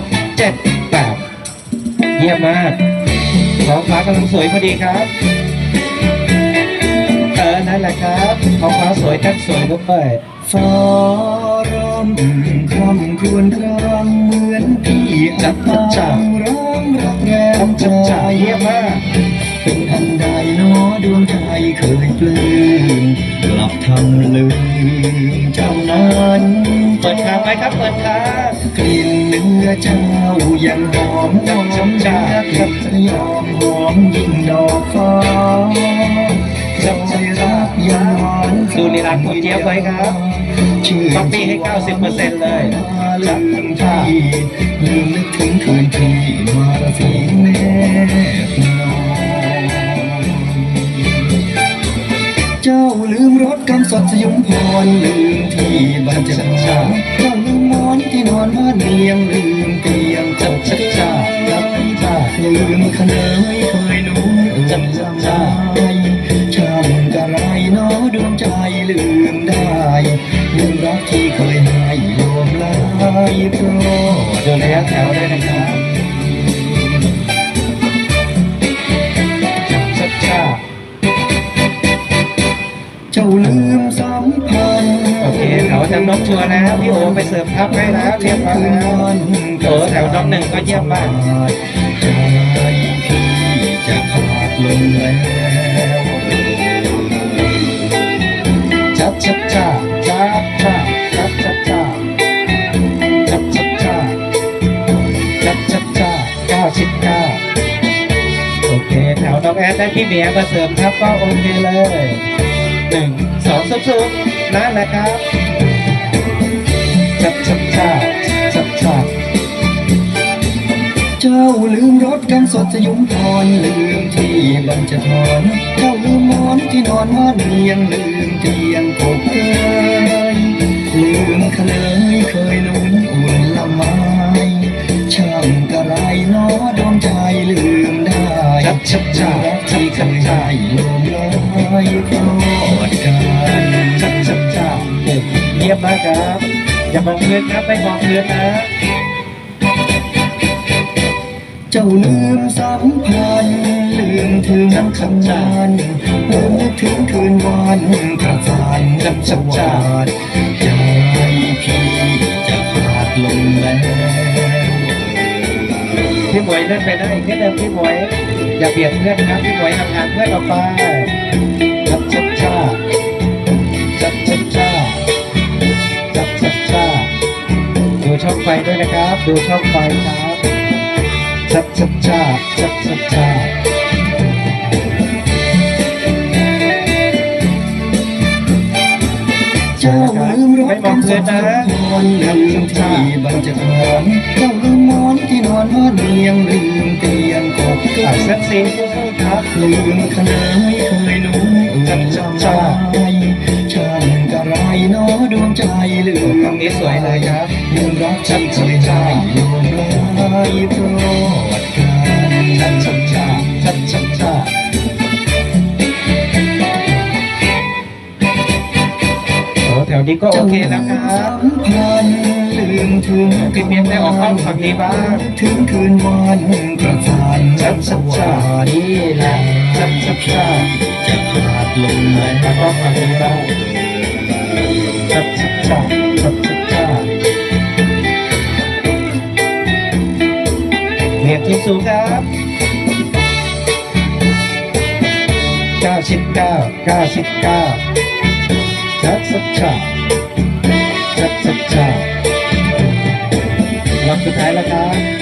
กเจ็ดแปดเยี่ยมมากท้องฟ้ากำลังสวยพอดีครับเออนั่นแหละครับท้องฟ้าสวยทั้งสวยด้วยฟ้าร้องคำครวญครางเหมือนพี่อับตางร้องรักแรมใจจับจ่าเยี่ยมมากเป็นอันใดเน้อดวงใจเคยปลื้มก ลับทำลืมเจ้านั้นเปิดทางไปครับเปิดทางกลิ่นเนื้อเจ้ายังหอมหอมเนื้อกับยอมหอมยิ่งดอกฟ้าใจรักยังหวานดูลีลาคุณเจี๊ยบไว้ครับชื่อป๊อปปี้ให้ 90%เลยลืมที่ลืมนึกถึงคืนที่มาร สดสยุมพรลืมที่บรรจงเจ้าลืมมอนที่นอนบ้านเรียงลืมเตียงจับชักจ้าจับจ้าลืมขนยเคยนุ่มจับจ้าช่างกะไรน้อดวงใจลืมได้ลืมรักที่เคยให้โยมลายโปรดดูระยะแถวด้นะครับ เคแถวจำนกชัวร์แล้วพี่โอไปเสิร์ฟทับให้แล้วเรียบร้อยแล้วโอ้แถวน้องหนึ่งก็เยี่ยมมากจพี่จะขาดลงแล้วชัดชัดชาชัดชาชัดชัดชาชัดชัดชาชัดชัดชาเก้าสิบเก้าโอเคแถวน้องแอดได้พี่เมียมาเสริมทับก็โอเคเลยหนึ่งสองสุดๆนั่นแหละครับ เจ้าลืมรถกันสดสยุมพรลืมที่บรรจทรเจ้าลืมหมอนที่นอนบ้านเรียงลืมเตียงกบเคยลืมเคยเคยนุ่นอุ่นละไม้ช่างกระไรเน้อดวงใจลืมได้ชัดชัดชารักชัที่เคยให้ลมลอยโปรดกันชัดชัดชาเยี่ยมมากครับอย่ามองพื้นครับไม่มองพื้นนะ เจ้าลืมสัมพันธ์ลืมถึงคำนานลืมนึกถึงคืนวันกระสานกับสวาดใจพี่จะขาดลงแล้วพี่หมวยเล่นไปได้อีกนิดนึงพี่หมวยอย่าเบียดเพื่อนครับพี่หมวยห่างๆเพื่อนออกไปชัดชัดชาชัดชัดชาชัดชัดชาดูช่องไฟด้วยนะครับ ดูช่องไฟครับ ชัดชัดชาชัดชัดชาเจ้าลืมรถกำสับนอนลืมที่บรรจทรเจ้าลืมหมอนที่นอนบ้านเรียงลืมเตียงกบเกอะยเซตซีสู้ๆครับลืมขนยเดวงใจเลืตรงมนี้สวยเลยครับลืมรักที่เคยให้โยมลายโปรดกันชัดชัดชาชัดชัดชาแถวนี้ก็โอเคแล้วครับลืมถึงพี่เมียได้ออกกล้องฝั่งนี้บ้างถึงคืนวันกระสานชัดชัดชานี่แหละชัดชัดชาจะขาดลงแล้วแล้วก็ฝั่งนี้บ้าง สูงครับเก้าสิบเก้าเก้าสิบเก้าชัดชัดชาชัดชัดชารอบสุดท้ายแล้วครับ